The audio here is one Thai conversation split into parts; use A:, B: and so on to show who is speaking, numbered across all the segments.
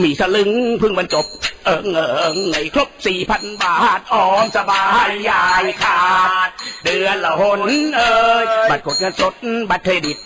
A: มีสลึงเพึ่งบรรจบ เอิงเอิงไงครบสี่พันบาทออมสบายยายขาด เดือนละหนเอ้ยบัตรกดเงินสดบัตรเครดิต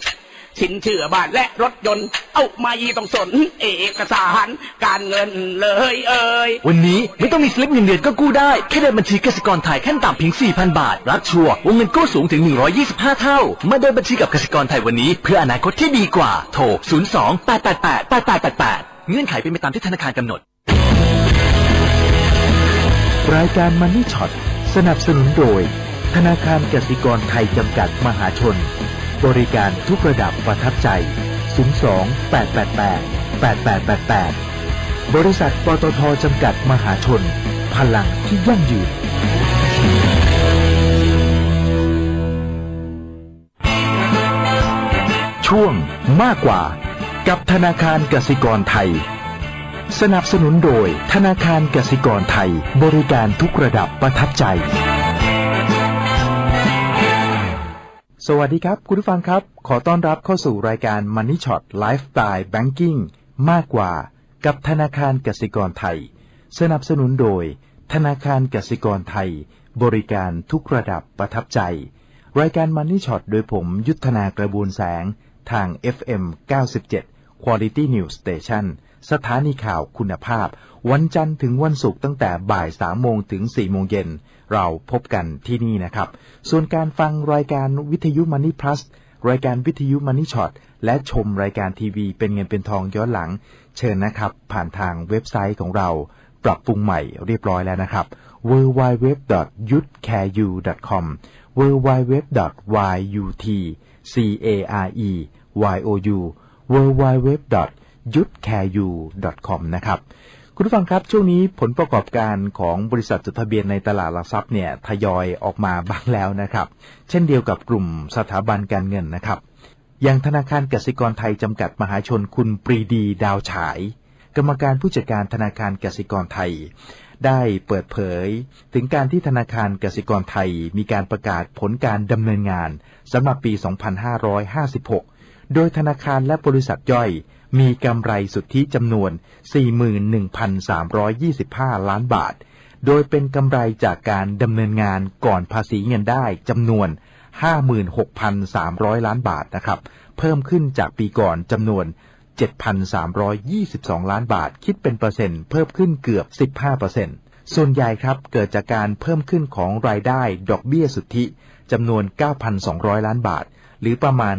A: สินเชื่อบ้านและรถยนต์ เอาไม่ต้องสน เอกสารการเงินเลยเอ้ย
B: วันนี้ไม่ต้องมีสลิปเงินเดือนก็กู้ได้ แค่เดินบัญชีกสิกรไทยขั้นต่ำเพียง 4,000 บาท รับชัวร์วงเงินกู้สูงถึง 125 เท่า มาเดินบัญชีกับกสิกรไทยวันนี้ เพื่ออนาคตที่ดีกว่า โทร 02 888 8888 เงื่อนไขเป็นไปตามที่ธนาคารกำหนด
C: รายการมันนี่ช็อตสนับสนุนโดย ธนาคารกสิกรไทยจำกัดมหาชน บริการทุกระดับประทับใจ 02 888 8888 บริษัทปตทจำกัดมหาชน พลังที่ยั่งยืนช่วงมากกว่า กับธนาคารกสิกรไทย สนับสนุนโดยธนาคารกสิกรไทย บริการทุกระดับประทับใจ สวัสดีครับคุณผู้ฟังครับ ขอต้อนรับเข้าสู่รายการ Money Shot Lifestyle Banking มากกว่า กับธนาคารกสิกรไทย สนับสนุนโดย ธนาคารกสิกรไทย บริการทุกระดับประทับใจ รายการ Money Shot โดยผมยุทธนากระบวนแสงทาง FM 97 Quality News Station สถานีข่าวคุณภาพ วันจันทร์ถึงวันศุกร์ตั้งแต่บ่าย3โมงถึง4โมงเย็น เราพบกันที่นี่นะครับ ส่วนการฟังรายการวิทยุ Money Plus รายการวิทยุ Money Shot และชมรายการทีวีเป็นเงินเป็นทองย้อนหลัง เชิญนะครับ ผ่านทางเว็บไซต์ของเรา ปรับปรุงใหม่เรียบร้อยแล้วนะครับ www.yutcareU.com www.yutcareou www y u t c a r e u com นะครับคุณผู้ฟังครับ ช่วงนี้ผลประกอบการของบริษัทจดทะเบียนในตลาดหลักทรัพย์เนี่ยทยอยออกมาบ้างแล้วนะครับ เช่นเดียวกับกลุ่มสถาบันการเงินนะครับ อย่างธนาคารกสิกรไทยจำกัดมหาชนคุณปรีดีดาวฉาย กรรมการผู้จัดการธนาคารกสิกรไทย ได้เปิดเผย ถึงการที่ธนาคารกสิกรไทยมีการประกาศผลการดำเนินงานสำหรับปี 2556 โดยธนาคารและบริษัทย่อย มีกำไรสุทธิจำนวน 41,325 ล้านบาท โดยเป็นกำไรจากการดำเนินงานก่อนภาษีเงินได้จำนวน 56,300 ล้านบาทนะครับ เพิ่มขึ้นจากปีก่อนจำนวน 7,322 ล้านบาท คิดเป็นเปอร์เซ็นต์เพิ่มขึ้นเกือบ 15%ส่วนใหญ่ครับเกิดจากการเพิ่มขึ้นของรายได้ดอกเบี้ยสุทธิจำนวน 9,200 ล้านบาท หรือประมาณ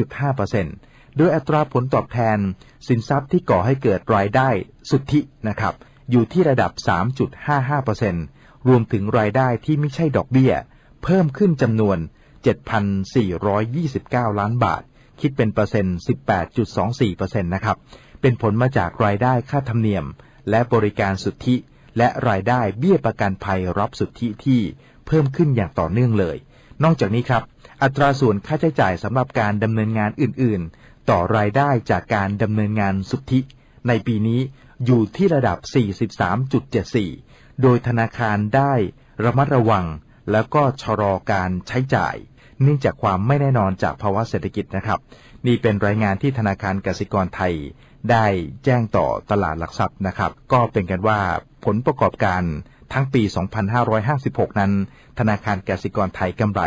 C: 14.5%โดยอัตราผลตอบแทน สินทรัพย์ที่ก่อให้เกิดรายได้สุทธินะครับ อยู่ที่ระดับ 3.55%รวมถึงรายได้ที่ไม่ใช่ดอกเบี้ย เพิ่มขึ้นจำนวน 7,429 ล้านบาท คิดเป็นเปอร์เซ็นต์ 18.24%นะครับ เป็นผลมาจากรายได้ค่าธรรมเนียม และบริการสุทธิ และรายได้เบี้ยประกันภัยรับสุทธิที่เพิ่มขึ้นอย่างต่อเนื่องเลย นอกจากนี้ครับ อัตราส่วนค่าใช้จ่ายสำหรับการดำเนินงานอื่น ๆ ต่อรายได้จากการดำเนินงานสุทธิ ในปีนี้อยู่ที่ระดับ 43.74 โดยธนาคารได้ระมัดระวัง แล้วก็ชะลอการใช้จ่าย เนื่องจากความไม่แน่นอนจากภาวะเศรษฐกิจนะครับ นี่เป็นรายงานที่ธนาคารกสิกรไทย ได้แจ้งต่อตลาดหลักทรัพย์นะครับ ก็เป็นกันว่าผลประกอบการทั้งปี 2556 นั้น ธนาคารกสิกรไทยกำไร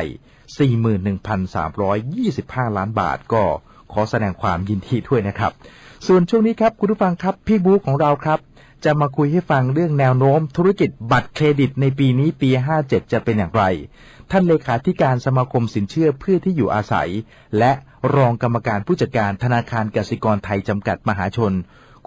C: 41,325 ล้านบาท ก็ขอแสดงความยินดีด้วยนะครับ ส่วนช่วงนี้ครับคุณผู้ฟังครับพี่บู๊ของเราครับ จะมาคุยให้ฟังเรื่องแนวโน้มธุรกิจบัตรเครดิตในปีนี้ปี 57 จะเป็นอย่างไร ท่านเลขาธิการสมาคมสินเชื่อเพื่อที่อยู่อาศัย และรองกรรมการผู้จัดการธนาคารกสิกรไทยจำกัดมหาชน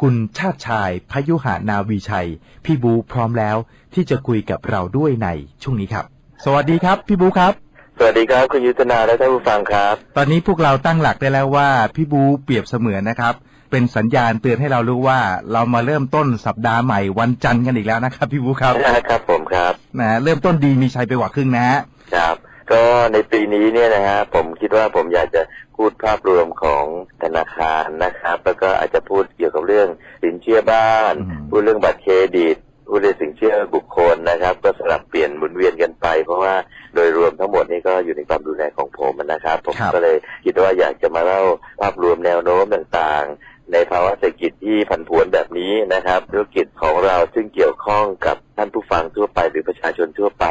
C: คุณชาติชายพยุหานาวีชัย พี่บูพร้อมแล้วที่จะคุยกับเราด้วยในช่วงนี้ครับ สวัสดีครับ พี่บูครับ
D: สวัสดีครับคุณยุทธนาและท่านผู้ฟังครับ
C: ตอนนี้พวกเราตั้งหลักได้แล้วว่าพี่บูเปรียบเสมือนนะครับ เป็นสัญญาณเตือนให้เรารู้ว่าเรามาเริ่มต้นสัปดาห์ใหม่วันจันทร์กันอีกแล้วนะครับ พี่บูครับ
D: ครับผมครับ
C: นะเริ่มต้นดีมีชัยไปกว่าครึ่งนะฮะ
D: ครับ ก็ในปีนี้เนี่ยนะฮะผมคิดว่าผมอยากจะพูดภาพรวมของธนาคารนะครับ แล้วก็อาจจะพูดเกี่ยวกับเรื่องสินเชื่อบ้าน
C: อืม
D: พูดเรื่องบัตรเครดิตพูดเรื่องสินเชื่อบุคคลนะครับ ก็สลับเปลี่ยนหมุนเวียนกันไป เพราะว่าโดยรวมทั้งหมดนี่ก็อยู่ในความดูแลของผมนะครับ ผม
C: ครับ
D: ก็เลยคิดว่าอยากจะมาเล่าภาพรวมแนวโน้มต่างๆ ในภาวะเศรษฐกิจที่ผันผวนแบบนี้นะครับธุรกิจของเราซึ่งเกี่ยวข้องกับท่านผู้ฟังทั่วไปหรือประชาชนทั่วไป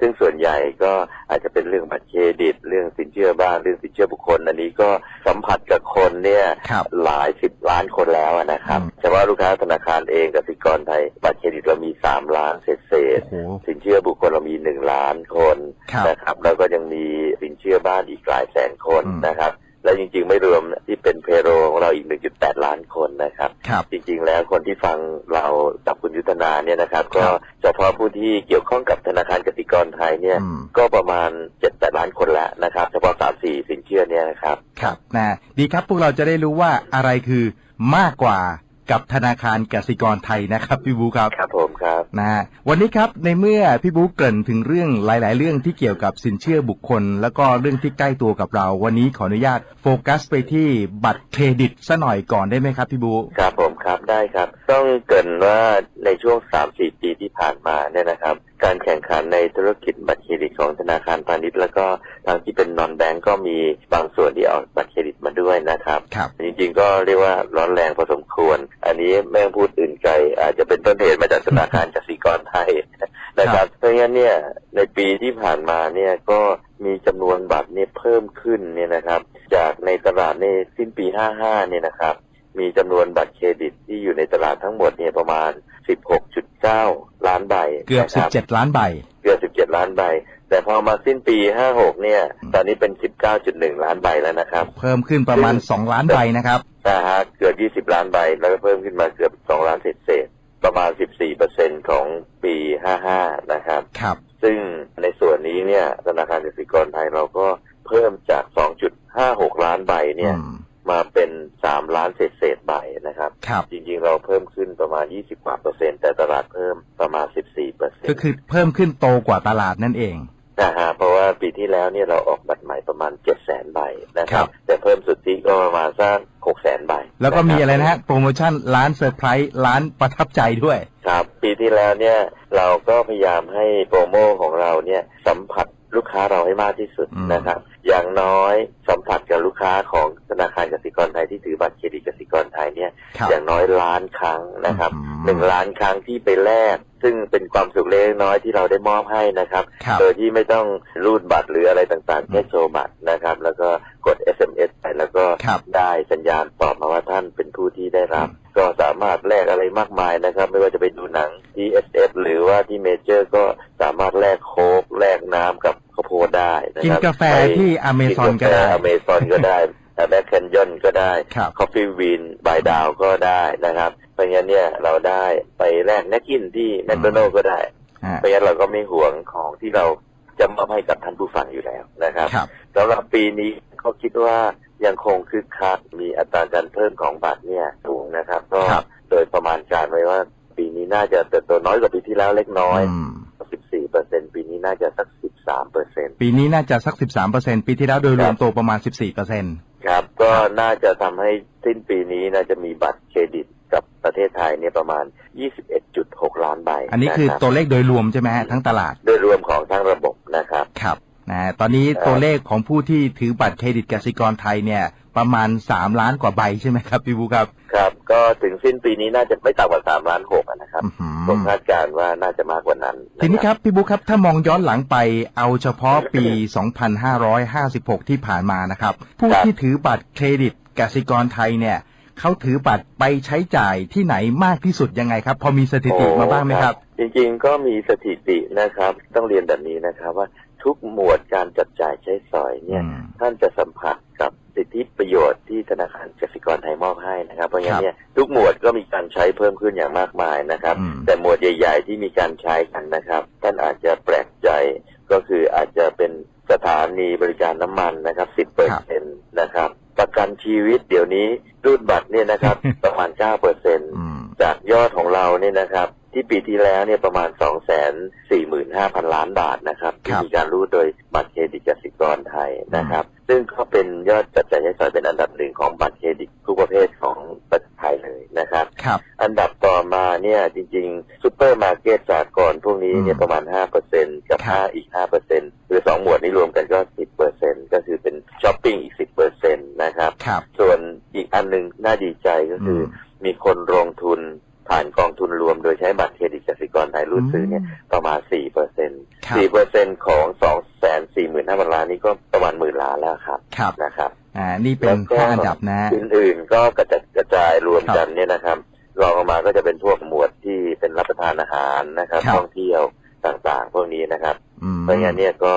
D: ซึ่งส่วนใหญ่ก็อาจจะเป็นเรื่องบัตรเครดิต เรื่องสินเชื่อบ้านเรื่องสินเชื่อบุคคล อันนี้ก็สัมผัสกับคนเนี่ย
C: ครับ
D: หลายสิบล้านคนแล้วอะนะครับ
C: อืม
D: เฉพาะลูกค้าธนาคารเองกสิกรไทยบัตรเครดิตเรามีสามล้านเศษเศษ
C: โอ้โห
D: ๆสินเชื่อบุคคลเรามีหนึ่งล้านคน
C: ครับ
D: นะครับแล้วก็ยังมีสินเชื่อบ้านอีกหลายแสนคน
C: อืม
D: นะครับ และจริงๆไม่รวมที่เป็นเพโรของเราอีก 1.8 ล้านคนนะครับ
C: ครับ
D: จริงๆแล้วคนที่ฟังเรากับคุณยุทธนาเนี่ยนะครับ
C: ครั
D: ก็
C: บ
D: เฉพาะผู้ที่เกี่ยวข้องกับธนาคารกสิกรไทยเนี่ย
C: อืม
D: ก็ประมาณ 7-8 ล้านคนแล้วนะครับ เฉพาะ 3 4 สินเชื่อเนี่ยนะครับ
C: ครับนะดีครับพวกเราจะได้รู้ว่าอะไรคือมากกว่า กับธนาคารกสิกรไทยนะครับ พี่บูครับ
D: ครับผมครับ
C: นะฮะวันนี้ครับในเมื่อพี่บุ๊กเกริ่นถึงเรื่องหลาย ๆ เรื่องที่เกี่ยวกับสินเชื่อบุคคล แล้วก็เรื่องที่ใกล้ตัวกับเรา วันนี้ขออนุญาตโฟกัสไปที่บัตรเครดิตซะหน่อยก่อนได้ไหมครับพี่บุ๊ก
D: ครับผมครับได้ครับ ต้องเกรินว่าในช่วง 3-4 ปีที่ผ่านมาเนี่ยนะครับการแข่งขันในธุรกิจบัตรเครดิตของธนาคารพาณิชย์แล้วก็ทางที่เป็นนอนแบงก์ก็มีบางส่วนที่เอาบัตรเครดิต มาด้วยนะครับ
C: ครับ
D: จริงๆก็เรียกว่าร้อนแรงพอสมควร อันนี้ไม่ต้องพูดอื่นไกลอาจจะเป็นต้นเหตุมาจากธนาคารกสิกรไทยนะครับเพราะงั้นเนี่ยในปีที่ผ่านมาเนี่ยก็มีจำนวนบัตรเนี่ยเพิ่มขึ้นเนี่ยนะครับ จากในตลาดในสิ้นปี 55 เนี่ยนะครับมีจำนวนบัตรเครดิตที่อยู่ในตลาดทั้งหมดเนี่ยประมาณ 16.9 ล้านใบ
C: เกือบ
D: นะครั
C: 17 ล้านใบ
D: เกือบ 17 ล้านใบ แต่พอมาสิ้นปี 56 เนี่ย ตอนนี้เป็น 19.1 ล้านใบแล้วนะครับ
C: เพิ่มขึ้นประมาณ 2 ล้านใบนะครับ
D: นะฮะเกือบ 20 ล้านใบ แล้วก็เพิ่มขึ้นมาเกือบ 2 ล้านเศษๆประมาณ 14%ของปี 55 นะครับ
C: ครับ
D: ซึ่งในส่วนนี้เนี่ย ธนาคารกสิกรไทยเราก็เพิ่มจาก 2.56 ล้านใบเนี่ย
C: อืม
D: มาเป็น 3 ล้านเศษๆใบนะครับ
C: ครับ
D: จริงๆ เราเพิ่มขึ้นประมาณ 20 กว่าเปอร์เซ็นต์ แต่ตลาดเพิ่มประมาณ 14 เปอร์เซ็น
C: ก็
D: ต์
C: คือเพิ่มขึ้นโตกว่าตลาดนั่นเอง
D: นะฮะเพราะว่าปีที่แล้วเนี่ยเราออกบัตรใหม่ประมาณ7แสนใบนะค
C: ครั
D: รับ
C: บ
D: แต่เพิ่มสุทธิก็ประมาณสัก6แสนใบ
C: แล้วก็มี
D: คบ
C: อะไรนะฮะโปรโมชั่นร้านเซอร์ไพรส์ร้านประทับใจด้วย
D: ครับปีที่แล้วเนี่ยเราก็พยายามให้โปรโมของเราเนี่ยสัมผัสลูกค้าเราให้มากที่สุด
C: อืม
D: นะครับ อย่างน้อยสัมผัสกับลูกค้าของธนาคารกสิกรไทยที่ถือบัตรเครดิตกสิกรไทยเนี่ย
C: ครับ
D: อย่างน้อยล้านครั้งนะครับ
C: อืม
D: หนึ่งล้านครั้งที่ไปแลกซึ่งเป็นความสุขเล็กน้อยที่เราได้มอบให้นะครับ
C: ครับ
D: โดยที่ไม่ต้องรูดบัตรหรืออะไรต่างๆแค่โชว์บัตรนะครับ แล้วก็กด SMS ไปแล้วก็
C: ครับ
D: ได้สัญญาณตอบมาว่าท่านเป็นผู้ที่ได้รับ ก็สามารถแลกอะไรมากมายนะครับ ไม่ว่าจะไปดูหนังที่ SF หรือว่าที่เมเจอร์ก็สามารถแลกโค้กแลกน้ำกับข้าวโพดได้นะ
C: กิ
D: คนรับ
C: กาแฟที่อเมซอนก็ได้
D: อเมซอนก็ได้แบ็คแคนยอนก็ได้
C: ครับ
D: คอฟฟี่วีนบายดาวก็ได้นะครับ เพราะงั้นเนี่ยเราได้ไปแลกแนกกินที่แมคโดนัลก็ได้
C: ฮะ
D: เพราะงั้นเราก็ไม่ห่วงของที่เราจะมอบให้กับท่านผู้ฟังอยู่แล้วนะครับ
C: ครับ
D: สำหรับปีนี้เขาคิดว่ายังคงคึกคักมีอัตราการเพิ่มของบัตรเนี่ยสูงนะครับ ก็
C: ครับ
D: โดยประมาณการไว้ว่าปีนี้น่าจะเติบโตน้อยกว่าปีที่แล้วเล็กน้อย
C: อืม
D: 14เปอร์เซ็นปีนี้น่าจะสัก 13เปอร์เซ็น
C: ปีนี้น่าจะสัก 13%ปีที่แล้วโดยรวม
D: ครับ
C: โตประมาณ 14%
D: ครับ ก็น่าจะทำให้สิ้นปีนี้น่าจะมีบัตรเครดิต กับประเทศไทยเนี่ยประมาณ 21.6 ล้านใบ
C: อันนี้คือ
D: นะรับ
C: ตัวเลขโดยรวมใช่ไหมฮะทั้งตลาด
D: โดยรวมของทั้งระบบนะครับ
C: ครับนะฮะตอนนี้
D: ครับ
C: ตัวเลขของผู้ที่ถือบัตรเครดิตกสิกรไทยเนี่ยประมาณ 3 ล้านกว่าใบใช่ไหมครับพี่บูครับ
D: ครับ ก็ถึงสิ้นปีนี้น่าจะไม่ต่ำกว่า 3 ล้าน6อะนะครับ
C: อื้อหือ
D: ผมคาดการณ์ว่าน่าจะมากกว่านั้นนะ
C: ทีนี้ครับพี่บุ๊คครับถ้ามองย้อนหลังไปเอาเฉพาะปี 2556 ที่ผ่านมานะครับ ผู้ที่ถือบัตรเครดิตกสิกรไทยเนี่ย เขาถือบัตรไปใช้จ่ายที่ไหนมากที่สุดยังไงครับ พอมีสถิติมาบ้างไหมครับ
D: จริงๆก็มีสถิตินะครับ ต้องเรียนแบบนี้นะครับ ว่าทุกหมวดการจัดจ่ายใช้สอยเนี่ย
C: อืม
D: ท่านจะสัมผัสกับสิทธิประโยชน์ที่ธนาคารกสิกรไทยมอบให้นะครับ เพราะงั้นเนี่ยทุกหมวดก็มีการใช้เพิ่มขึ้นอย่างมากมายนะครับ
C: อืม
D: แต่หมวดใหญ่ ๆ ที่มีการใช้กันนะครับ ท่านอาจจะแปลกใจก็คืออาจจะเป็นสถานีบริการน้ำมันนะครับ 10เปอร์เซ็นต์นะครับ ประกันชีวิตเดี๋ยวนี้รูดบัตรเนี่ยนะครับ ประมาณ9เปอร์เซ็นต์
C: อืม
D: จากยอดของเราเนี่ยนะครับ ที่ปีที่แล้วเนี่ยประมาณ 2 4 5 0 0 0 ล้านบาทนะครับ
C: ค
D: ที่
C: รับ
D: มีการรูดโดยบัตรเครดิตกสิกรไทยนะครับ ซึ่งก็เป็นยอดจัดจ่ายใช้สอยเป็นอันดับหนึ่งของบัตรเครดิตทุกประเภทของประเทศไทยเลยนะครับ
C: ครับ
D: อันดับต่อมาเนี่ยจริงๆซูเปอร์มาร์เก็ตสากลพวกนี้เนี่ย
C: อืม
D: ประมาณ 5%กับ
C: ครับ
D: 5อีก 5%คือสองหมวดนี้รวมกันก็ 10%ก็คือเป็นช้อปปิ้งอีก 10%นะครับ
C: ครับ
D: ส่วนอีกอันหนึ่งน่าดีใจก็คืออ
C: ม
D: มีคนลงทุน ผ่านกองทุนรวมโดยใช้บัตรเครดิตกสิกรไทยรูดซื้อเนี่ยประมาณสี่เปอร์เซ็นต์
C: ครับ
D: สี่เปอร์เซ็นต์ของสองแสนสี่หมื่นห้าพันล้านนี่ก็ประมาณหมื่นล้านแล้วครับ
C: ครับ
D: นะครับ
C: อ่านี่เป็น
D: แล้วก็
C: ห้าอันดับนะ
D: อื่นๆก็กระจัดกระจายรวม
C: ครับ
D: กันเนี่ยนะครับรองลงมาก็จะเป็นพวกหมวดที่เป็นรับประทานอาหารนะครับ
C: ครับ
D: ท่องเที่ยวต่างๆ พวกนี้นะครับ
C: อืม
D: เพราะงั้นเนี่ยก็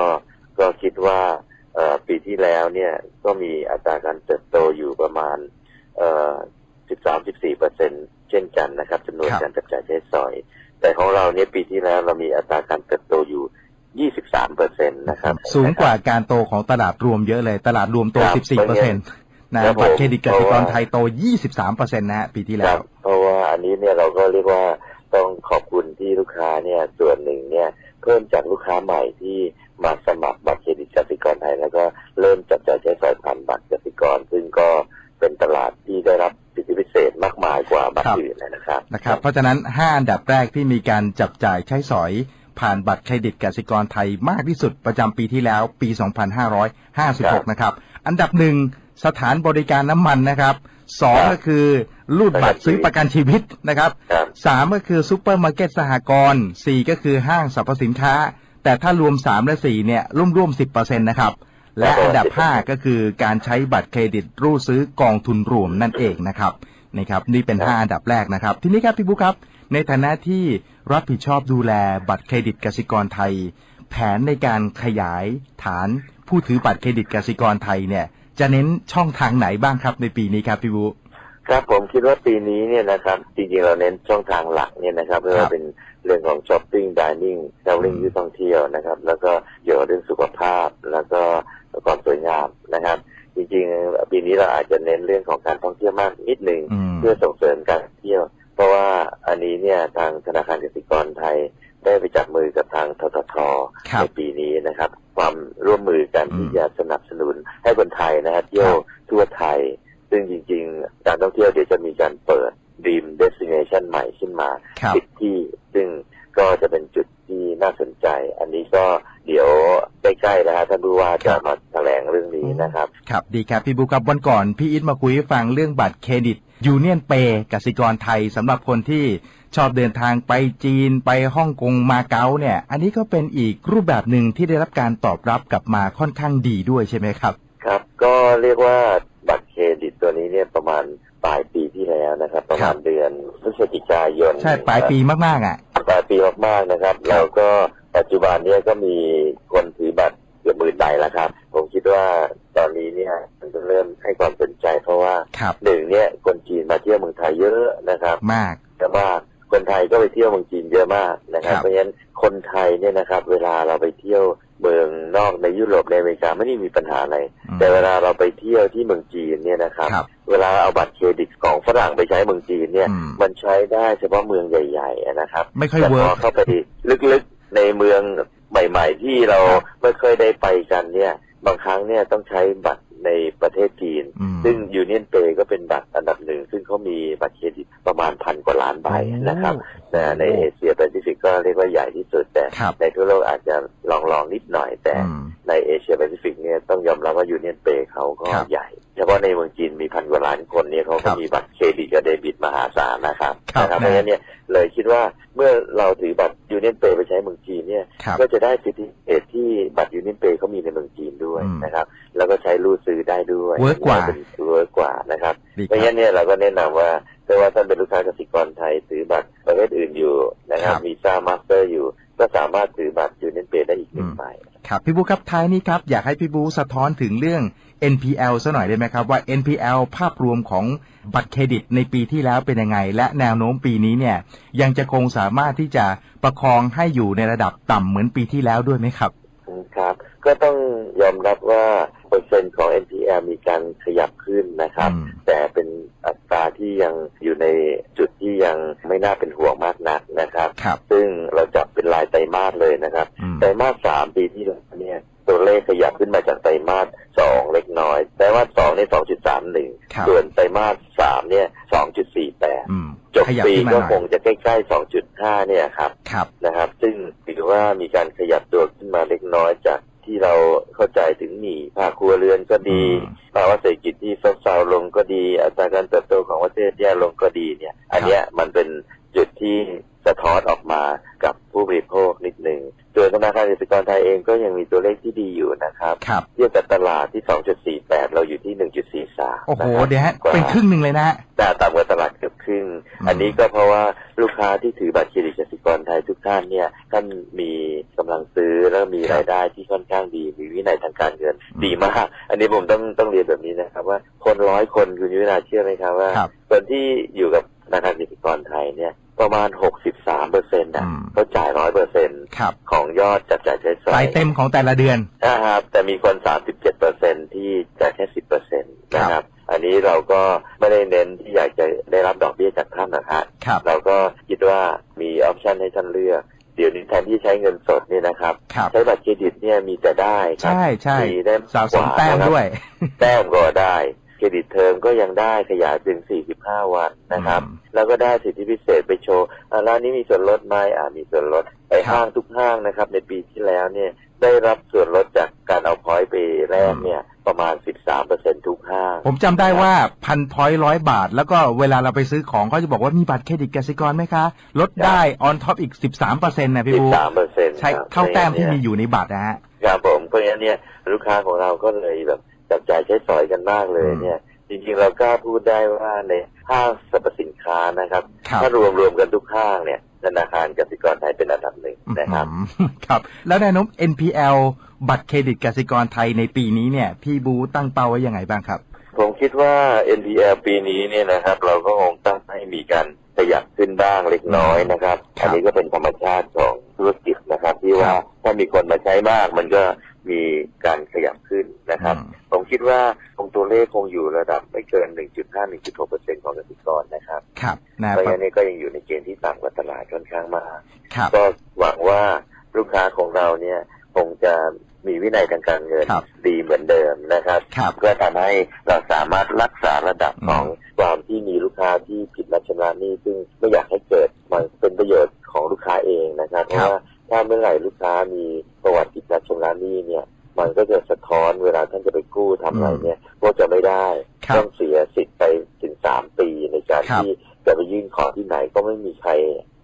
D: ก็คิดว่าเอ่อปีที่แล้วเนี่ยก็มีอัตราการเติบโตอยู่ประมาณเอ่อ13-14เปอร์เซ็น เช่นกันนะครับจำนวนการจับจ่ายใช้สอย แต่ของเราเนี่ยปีที่แล้วเรามีอัตราการเติบโตอยู่ 23เปอร์เซ็นต์นะครับ
C: สูงกว่าการโตของตลาดรวมเยอะเลย ตลาดรวมโต
D: ครับ
C: 14เปอร์เซ็นต์นะครับ
D: ผม
C: บัตรเครดิตกสิกร
D: เพราะว่า
C: ไทยโต 23เปอร์เซ็นต์นะฮะปีที่
D: ค
C: แล้
D: รั
C: ว
D: บเพราะว่าอันนี้เนี่ยเราก็เรียกว่าต้องขอบคุณที่ลูกค้าเนี่ยส่วนหนึ่งเนี่ยเพิ่มจากลูกค้าใหม่ที่มาสมัครบัตรเครดิตกสิกรไทย แล้วก็เริ่มจับจ่ายใช้สอยผ่านบัตรกสิกร ซึ่งก็ เป็นตลาดที่ได้รับสิทธิพิเศษมากมายกว่าบัต
C: ครั
D: ร
C: บ
D: อื่นนะครับ
C: นะครับ เพราะฉะนั้น 5 อันดับแรกที่มีการจับจ่ายใช้สอย ผ่านบัตรเครดิตกสิกรไทยมากที่สุดประจำปีที่แล้วปี 2556 นะครับ อันดับหนึ่งสถานบริการน้ำมันนะครับสอง
D: ครับ
C: ก็คือรูดบัตรซื้อประกันชีวิตนะครับ
D: ครับ
C: สามก็คือซูเปอร์มาร์เก็ตสหกรณ์สี่ก็คือห้างสรรพสินค้า แต่ถ้ารวมสามและสี่เนี่ยร่วมร่วมสิบเปอร์เซ็นต์นะครับ และอันดับห้าก็คือการใช้บัตรเครดิตรูดซื้อกองทุนรวมนั่นเองนะครับนี่ครับนี่เป็น
D: ครับ
C: ห้าอันดับแรกนะครับ ทีนี้ครับพี่บุ๊คครับ ในฐานะที่รับผิดชอบดูแลบัตรเครดิตกสิกรไทย แผนในการขยายฐานผู้ถือบัตรเครดิตกสิกรไทยเนี่ย จะเน้นช่องทางไหนบ้างครับในปีนี้ครับพี่บุ๊ค
D: ครับผมคิดว่าปีนี้เนี่ยนะครับจริงๆเราเน้นช่องทางหลักเนี่ยนะครับไม่
C: ครั
D: ว่า
C: บ
D: เป็นเรื่องของช้อปปิ้งดิเนิ่งเทลลิ่ง
C: อืม
D: ที่ท่องเที่ยวนะครับ แล้วก็เกี่ยวกับเรื่องสุขภาพ แล้วก็ ความสวยงามนะครับ จริงๆ ปีนี้เราอาจจะเน้นเรื่องของการท่องเที่ยวมากนิดหนึ่ง
C: อืม
D: เพื่อส่งเสริมการเที่ยว เพราะว่าอันนี้เนี่ยทางธนาคารกสิกรไทยได้ไปจับมือกับทางททท
C: ครับ
D: ในปีนี้นะครับ ความร่วมมือกัน
C: อืม
D: ที่จะสนับสนุนให้คนไทยนะครับเที่ยวทั่วไทย ซึ่งจริง ๆ การท่องเที่ยวเดี๋ยวจะมีการเปิด Dream Destination ใหม่ขึ้นมา
C: ครับ
D: สิบที่ ซึ่งก็จะเป็นจุดที่น่าสนใจ อันนี้ก็ เดี๋ยวใกล้ๆนะฮะท่านผู้ว่าจะมาแถลงเรื่องนี้นะครับ
C: ครับดีครับพี่บุ๊คครับวันก่อนพี่อิทมาคุยให้ฟังเรื่องบัตรเครดิตยูเนียนเปย์กสิกรไทยสำหรับคนที่ชอบเดินทางไปจีนไปฮ่องกงมาเก๊าเนี่ย อันนี้ก็เป็นอีกรูปแบบหนึ่งที่ได้รับการตอบรับกลับมาค่อนข้างดีด้วยใช่ไหมครับ
D: ครับ ก็เรียกว่าบัตรเครดิตตัวนี้เนี่ยประมาณปลายปีที่แล้วนะครับ ประมาณ
C: ครับ
D: เดือนพฤศจิกายน
C: ใช่ปลายปีมากๆอะ
D: ปลายปีมากๆนะครับแล้วก็ ปัจจุบันเนี่ยก็มีคนถือบัตรเกือบหมื่นใบแล้วครับ ผมคิดว่าตอนนี้เนี่ยมันจะเริ่มให้ความสนใจ เพราะว่า
C: ครับ
D: หนึ่งเนี่ยคนจีนมาเที่ยวเมืองไทยเยอะนะครับ
C: มาก
D: แต่ว่าคนไทยก็ไปเที่ยวเมืองจีนเยอะมากนะครับ
C: ครับ
D: เพราะฉะนั้นคนไทยเนี่ยนะครับ เวลาเราไปเที่ยวเมืองนอกในยุโรปในอเมริกาไม่ได้มีปัญหาอะไร
C: อืม
D: แต่เวลาเราไปเที่ยวที่เมืองจีนเนี่ยนะครับ
C: ครับ
D: เวลาเอาบัตรเครดิตของฝรั่งไปใช้เมืองจีนเนี่ย
C: อืม
D: มันใช้ได้เฉพาะเมืองใหญ่ๆนะครับ
C: ไม่ค่อย
D: แต่
C: เวิ
D: พ
C: ร์
D: อกเข้าไปลึกๆ ในเมืองใหม่ ๆ ที่เรา
C: ครับ
D: ไม่เคยได้ไปกันเนี่ย บางครั้งเนี่ยต้องใช้บัตรในประเทศจีน
C: อืม
D: ซึ่งยูเนียนเปก็เป็นบัตรอันดับหนึ่ง ซึ่งเขามีบัตรเครดิตประมาณพันกว่าล้านใบนะครับแต่ในเอเชียแปซิฟิกก็เรียกว่าใหญ่ที่สุด แต่
C: ครับ
D: ในทั่วโลกอาจจะลองลองๆนิดหน่อย แต่
C: อืม
D: ในเอเชียแปซิฟิกเนี่ยต้องยอมรับว่ายูเนียนเปเขาก็
C: ครับ
D: ใหญ่ เฉพาะในเมืองจีนมีพันกว่าล้านคนเนี่ยเขา
C: ครั
D: ก็
C: บ
D: มีบัตรเครดิตกับเดบิตมหาศาลนะครับ
C: ครับ
D: นะครับเพราะฉะนั้นเนี่ยเลยคิดว่าเมื่อเราถือบัตร ยูเนียนเปไปใช้เมืองจีนเนี่ย
C: ครับ
D: ก็จะได้สิทธิพิเศษที่บัตรยูเนียนเปเขามีในเมืองจีนด้วย
C: อืม
D: นะครับ แล้วก็ใช้รูดซื้อได้ด้วย
C: เวิร์กกว่า
D: เป็นเวิร์กกว่านะครับ
C: ดี
D: เพราะ
C: ค
D: ฉะ
C: รับ
D: นั้นเนี่ยเราก็แนะนำว่าไม่ว่าท่านเป็นลูกค้ากสิกรไทยถือบัตรประเภทอื่นอยู่นะครับ
C: ครับ
D: มีซ่ามาสเตอร์อยู่ก็สามารถถือบัตรยูเนียนเปได้อีกหนึ่ง
C: อืม
D: ใบ
C: ครับพี่บูครับท้ายนี้ครับอยากให้พี่บูสะท้อนถึงเรื่อง NPL ซะหน่อยได้ไหมครับว่า NPL ภาพรวมของบัตรเครดิตในปีที่แล้วเป็นยังไง และแนวโน้มปีนี้เนี่ยยังจะคงสามารถที่จะประคองให้อยู่ในระดับต่ำเหมือนปีที่แล้วด้วยไหมครับ
D: ครับ ก็ต้องยอมรับว่าเปอร์เซ็นต์ของ NPL มีการขยับขึ้นนะครับ
C: อืม
D: แต่เป็นอัตราที่ยังอยู่ในจุดที่ยังไม่น่าเป็นห่วงมากนักนะครับ
C: ครับ
D: ซึ่งเราจับเป็นรายไตรมาสเลยนะครับ
C: อืม
D: ไตรมาสสามปีที่แล้วเนี่ย ตัวเลขขยับขึ้นมาจากไตรมาสสองเล็กน้อย ไตรมาสสองเนี่ยสองจุดสามหนึ่ง
C: ครับ
D: ส่วนไตรมาสสามเนี่ยสองจุดสี่แปด
C: อืม
D: จบ
C: ขยับ
D: ปี
C: ขึ้นมา
D: ก็
C: หน่
D: ค
C: อย
D: งจะใกล้ๆสองจุดห้าเนี่ยครับ
C: ครับ
D: นะครับ ซึ่งถือว่ามีการขยับตัวขึ้นมาเล็กน้อยจากที่เราเข้าใจถึงหนี้ภาคครัวเรือนก็ดี
C: อืม
D: ภาวะเศรษฐกิจที่ซบเซาลงก็ดี อัตราการเติบโตของประเทศแย่ลงก็ดีเนี่ย อันเนี้ยมันเป็นจุดที่สะท้อนออกมากับผู้บริโภคนิดหนึ่งส่วน ธนาคารกสิกรไทยเองก็ยังมีตัวเลขที่ดีอยู่นะครับ
C: ครับ
D: เทียบกับตลาดที่ 2.48 เราอยู่ที่ 1.43
C: โอ้โห
D: นะครับ
C: เดี๋ยวฮะ
D: กว่า
C: เป็นครึ่งหนึ่งเลยนะฮะ
D: แต่ต่ำกว่าตลาดเกือบครึ่ง
C: อืม
D: อันนี้ก็เพราะว่าลูกค้าที่ถือบัตรเครดิตกสิกรไทยทุกท่านเนี่ยท่านมีกำลังซื้อแล้วมีรายได้ที่ค่อนข้างดี มีวินัยทางการเงินดีมาก อันนี้ผมต้องต้องเรียนแบบนี้นะครับ ว่าคนร้อยคนคุณยุทธนาเชื่อไหมครับว่า
C: ครับ
D: คนที่อยู่กับธนาคารกสิกรไทยเนี่ย ประมาณ 63เปอร์เซ็นต์นะ
C: อืม
D: เขาจ่ายร้อยเปอร์เซ็นต์
C: ครับ
D: ของยอดจับจ่ายใช้สอ
C: รายยเต็มของแต่ละเดือน
D: นะครับแต่มีคน 37เปอร์เซ็นที่จ่ายแค่ 10เปอร์เซ็นต์นะค
C: ครั
D: รับ
C: บ
D: อันนี้เราก็ไม่ได้เน้นที่อยากจะได้รับดอกเบี้ยจากท่านนะครับ
C: ครับ
D: เราก็คิดว่ามีออปชันให้ท่านเลือกเดี๋ยวนี้แทนที่ใช้เงินสดเนี่ยนะครับ
C: ครับ
D: ใช้บัตรเครดิตเนี่ยมีแต่ได้ครับ
C: ใช่ใช่
D: มีได้
C: สาวสม
D: กา
C: แต้ม
D: นะครับ
C: ด้วย
D: แต้มก็ได้ เครดิตเทอมก็ยังได้ขยายถึง45 วันนะครับ
C: อืม
D: แล้วก็ได้สิทธิพิเศษไปโชว์อ่าร้านนี้มีส่วนลดไหมอ่ามีส่วนลดไป
C: ครับ
D: ห้างทุกห้างนะครับ ในปีที่แล้วเนี่ยได้รับส่วนลดจากการเอาพอยต์ไปแรกเนี่ยประมาณ 13%ทุกห้าง
C: ผมจำได้ว่าพันพอยร้อยบาท แล้วก็เวลาเราไปซื้อของเขาจะบอกว่ามีบัตรเครดิตกสิกรไหมคะ ลดได้ออนท็อปอีก 13เปอร์เซ็นต์นะพี่บู
D: 13%
C: ใช้เข้าแต้มที่มีอยู่ในบัตรนะฮะ
D: ครับผมเพราะฉะนั้นเนี่ยลูกค้าของเราก็เลยแบบ จับจ่ายใช้สอยกันมากเลย
C: อืม
D: เนี่ย จริงๆเรากล้าพูดได้ว่าในห้างสรรพสินค้านะครับ
C: ครับ
D: ถ้ารวมรวมๆกันทุกห้างเนี่ยธนาคารกสิกรไทยเป็นอันดับหนึ่งนะครับ
C: อืมครับ แล้วแนวโน้ม NPL บัตรเครดิตกสิกรไทยในปีนี้เนี่ย พี่บูตั้งเป้าไว้ยังไงบ้างครับ
D: ผมคิดว่า NPL ปีนี้เนี่ยนะครับ เราก็คงต้องให้มีการขยับขึ้นบ้างเล็กน้อยนะครับ
C: ครับ
D: อันนี้ก็เป็นธรรมชาติของธุรกิจนะครับ ที่ว่า
C: ครับ
D: ถ้ามีคนมาใช้มากมันก็ มีการขยับขึ้นนะครับ
C: อืม
D: ผมคิดว่าคงตัวเลขคงอยู่ระดับไม่เกิน 1.5-1.6%ของกสิกรนะครับ
C: ครับนะ
D: เพราะฉะนั้นนี่ก็ยังอยู่ในเกณฑ์ที่ต่ำกว่าตลาดค่อนข้างมาก
C: ครับ
D: ก็หวังว่าลูกค้าของเราเนี่ยคงจะมีวินัยทางการเงิน
C: ครับ
D: ดีเหมือนเดิมนะครับ
C: ครับ
D: ก็ทำให้เราสามารถรักษาระดับ
C: อืม
D: ของความที่มีลูกค้าที่ผิดนัดชำระหนี้ซึ่งไม่อยากให้เกิดมันเป็นประโยชน์ของลูกค้าเองนะครับเพราะว่า ถ้าเมื่อไหร่ลูกค้ามีประวัติผิดนัดชำระหนี้เนี่ย มันก็จะสะท้อนเวลาท่านจะไปกู้ทำอะไรเนี่ยก็จะไม่ได้
C: ครับ
D: ต้องเสียสิทธิ์ไปถึงสามปีในการ
C: ครับ
D: ที่จะไปยื่นขอที่ไหนก็ไม่มีใคร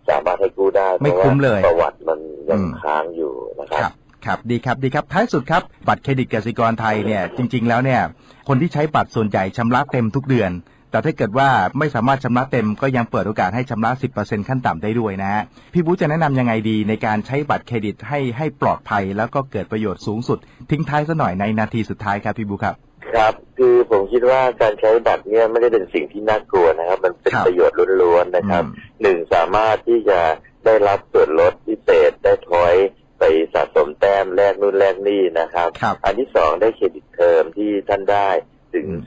D: สามารถให้กู้ได้
C: ไม่
D: พราะว่า
C: คุ้มเลย
D: ประวัติมันยัง
C: อืม
D: ค้างอยู่นะครับ
C: ครับครับดีครับดีครับท้ายสุดครับบัตรเครดิตกสิกรไทยเนี่ยจริง ๆ แล้วเนี่ยคนที่ใช้บัตรส่วนใหญ่ชำระเต็มทุกเดือน แต่ถ้าเกิดว่าไม่สามารถชำระเต็มก็ยังเปิดโอกาสให้ชำระ 10%ขั้นต่ำได้ด้วยนะฮะพี่บูจะแนะนำยังไงดีในการใช้บัตรเครดิตให้ให้ปลอดภัย แล้วก็เกิดประโยชน์สูงสุด ทิ้งท้ายซะหน่อยในนาทีสุดท้ายครับพี่บูครับ
D: ครับคือผมคิดว่าการใช้บัตรเนี่ยไม่ได้เป็นสิ่งที่น่ากลัวนะครับ มันเป็น
C: ครับ
D: ประโยชน์ล้วนๆนะครับ
C: อืม
D: หนึ่งสามารถที่จะได้รับส่วนลดพิเศษได้พอยต์ไปสะสมแต้มแลกนู่นแลกนี่นะครับ
C: ครับ
D: อันที่สองได้เครดิตเทอมที่ท่านได้ ถึง
C: อืม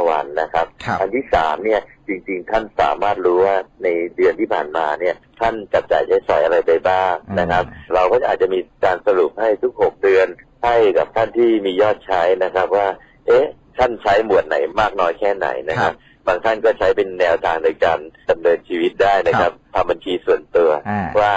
D: 45 วันนะครับ
C: ครับ
D: อันที่สามเนี่ยจริง ๆ ท่านสามารถรู้ว่าในเดือนที่ผ่านมาเนี่ยท่านจับจ่ายใช้สอยอะไรไปบ้างนะครับ เราก็อาจจะมีการสรุปให้ทุกหกเดือน ให้กับท่านที่มียอดใช้นะครับว่า เอ๊ะ ท่านใช้หมวดไหนมากน้อยแค่ไหนนะครับบางท่านก็ใช้เป็นแนวทางในการดำเนินชีวิตได้นะครับทำบัญชีส่วนตัว
C: อ่า
D: ว่า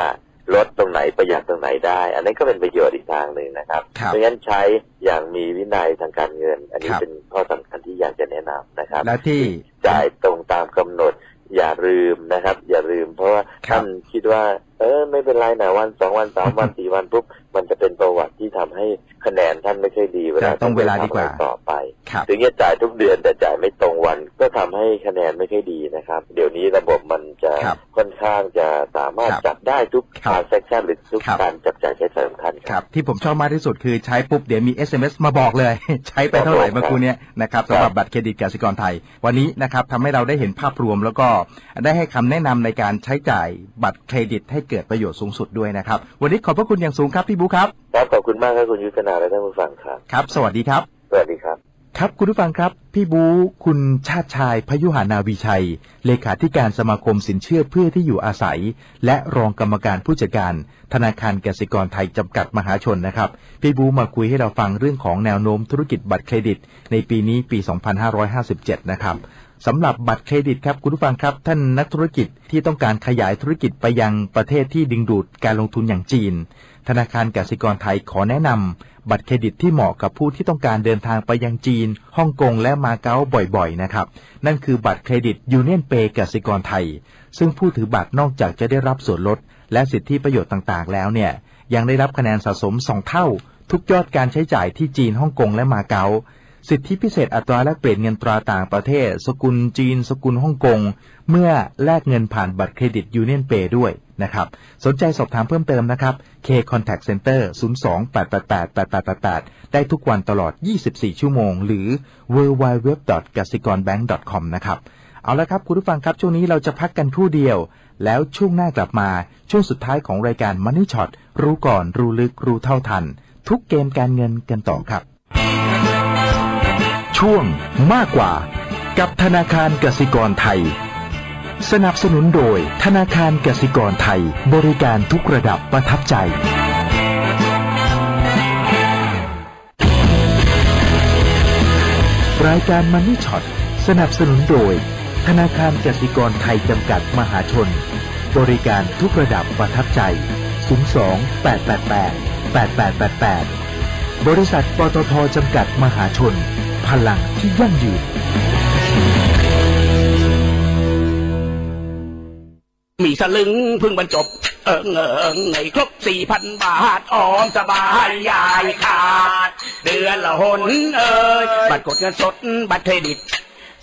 D: ลดตรงไหนประหยัดตรงไหนได้ อันนี้นก็เป็นประโยชน์อีกทางหนึ่งนะครับ
C: ครับ
D: เพราะฉะนั้นใช้อย่างมีวินัยทางการเงิน อันนี้
C: ครับ
D: เป็นข้อสำคัญที่อยากจะแนะนำนะครับ
C: และที่
D: จ่ายตรงตามกำหนดอย่าลืมนะครับ อย่าลืม เพราะว่า
C: ครับ
D: ท่านคิดว่า เออไม่เป็นไรนะวันสองวันสามวันสี่วันปุ๊บมันจะเป็นประวัติที่ทำให้คะแนนท่านไม่ค่อยดีเวลา
C: จะต้องเวลาดีกว่า
D: ท่นไปทำอะไรต่อไป
C: ครับ
D: ถึงจะจ่ายทุกเดือนแต่จ่ายไม่ตรงวัน ก็ทำให้คะแนนไม่ค่อยดีนะครับ เดี๋ยวนี้ระบบมันจะ
C: ครับ
D: ค่อนข้างจะสามารถ
C: ครับ
D: จับได้ทุก
C: ครับ
D: transaction หรือทุก
C: ครับ
D: การจับจ่ายใช้สอยของท่าน
C: ค
D: ค
C: รั
D: รับ
C: บที่ผมชอบมากที่สุดคือใช้ปุ๊บเดี๋ยวมี SMS มาบอกเลย ใช้ไปเท่าไหร่
D: ครับ
C: เมื่อกี้เนี้ยนะครับสำหรับบัตรเครดิตกสิกรไทย วันนี้นะครับทำให้เราได้เห็นภาพรวมแล้วก็ได้ให้คำแนะนำในการใช้จ่ายบัตรเครดิตให้เกิดประโยชน์สูงสุดด้วยนะครับ วันนี้ขอบพระคุณอย่างสูงครับพี่บูครับ
D: ครับขอบคุณมากครับคุณยุทธนาและท่านผู้ฟังครับ
C: ครับ สวัสดีครับ
D: สวัสดีครับ
C: ครับคุณผู้ฟังครับ พี่บูคุณชาติชายพยุหานาวีชัย เลขาธิการสมาคมสินเชื่อเพื่อที่อยู่อาศัย และรองกรรมการผู้จัดการ ธนาคารกสิกรไทยจำกัดมหาชนนะครับ พี่บูมาคุยให้เราฟังเรื่องของแนวโน้มธุรกิจบัตรเครดิต ในปีนี้ปี 2557 นะครับ สำหรับบัตรเครดิตครับคุณผู้ฟังครับ ท่านนักธุรกิจที่ต้องการขยายธุรกิจไปยังประเทศที่ดึงดูดการลงทุนอย่างจีน ธนาคารกสิกรไทยขอแนะนำบัตรเครดิตที่เหมาะกับผู้ที่ต้องการเดินทางไปยังจีนฮ่องกงและมาเก๊าบ่อยๆนะครับนั่นคือบัตรเครดิตยูเนียนเปกสิกรไทย ซึ่งผู้ถือบัตรนอกจากจะได้รับส่วนลด และสิทธิประโยชน์ต่างๆ แล้วเนี่ยยังได้รับคะแนนสะสม 2 เท่า ทุกยอดการใช้จ่ายที่จีนฮ่องกงและมาเก๊า สิทธิพิเศษอัตราแลกเปลี่ยนเงินตราต่างประเทศ สกุลจีน สกุลฮ่องกง เมื่อแลกเงินผ่านบัตรเครดิตยูเนียนเปย์ด้วยนะครับ สนใจสอบถามเพิ่มเติมนะครับ K Contact Center 02-888-8888 ได้ทุกวันตลอด 24 ชั่วโมง หรือ www. กสิกร bank. com นะครับ เอาละครับคุณผู้ฟังครับ ช่วงนี้เราจะพักกันครู่เดียว แล้วช่วงหน้ากลับมา ช่วงสุดท้ายของรายการ Money Shot รู้ก่อน รู้ลึก รู้เท่าทัน ทุกเกมการเงินกันต่อครับ ช่วงมากกว่า กับธนาคารกสิกรไทย สนับสนุนโดยธนาคารกสิกรไทย บริการทุกระดับประทับใจ รายการมันนี่ช็อตสนับสนุนโดย ธนาคารกสิกรไทยจำกัดมหาชน บริการทุกระดับประทับใจ 02 888 8888 บริษัทปตทจำกัดมหาชน พลังที่ยั่งยืน
A: มีสลึงเพึ่งบรรจบ เอิงเอิงในครบสี่พันบาทออมสบายยายขาด เดือนละหนเอ่ยบัตรกดเงินสด บัตรเครดิต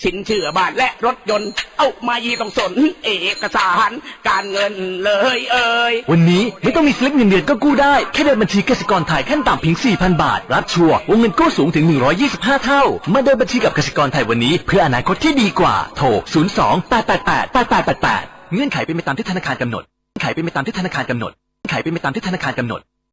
A: สินเชื่อบ้านและรถยนต์ เอามายีต้องสน เอกสารการเงินเลยเอ่ย
B: วันนี้ไม่ต้องมีสลิปเงินเดือนก็กู้ได้ แค่เดินบัญชีกสิกรไทยขั้นต่ำเพียง 4,000 บาท รับชัวร์วงเงินกู้สูงถึง 125 เท่า มาเดินบัญชีกับกสิกรไทยวันนี้ เพื่ออนาคตที่ดีกว่า โทร 02 888 8888 เงื่อนไขเป็นไปตามที่ธนาคารกำหนดเงื่อนไขเป็นไปตามที่ธนาคารกำหนดเงื่อนไขเป็นไปตามที่ธนาคารกำหนด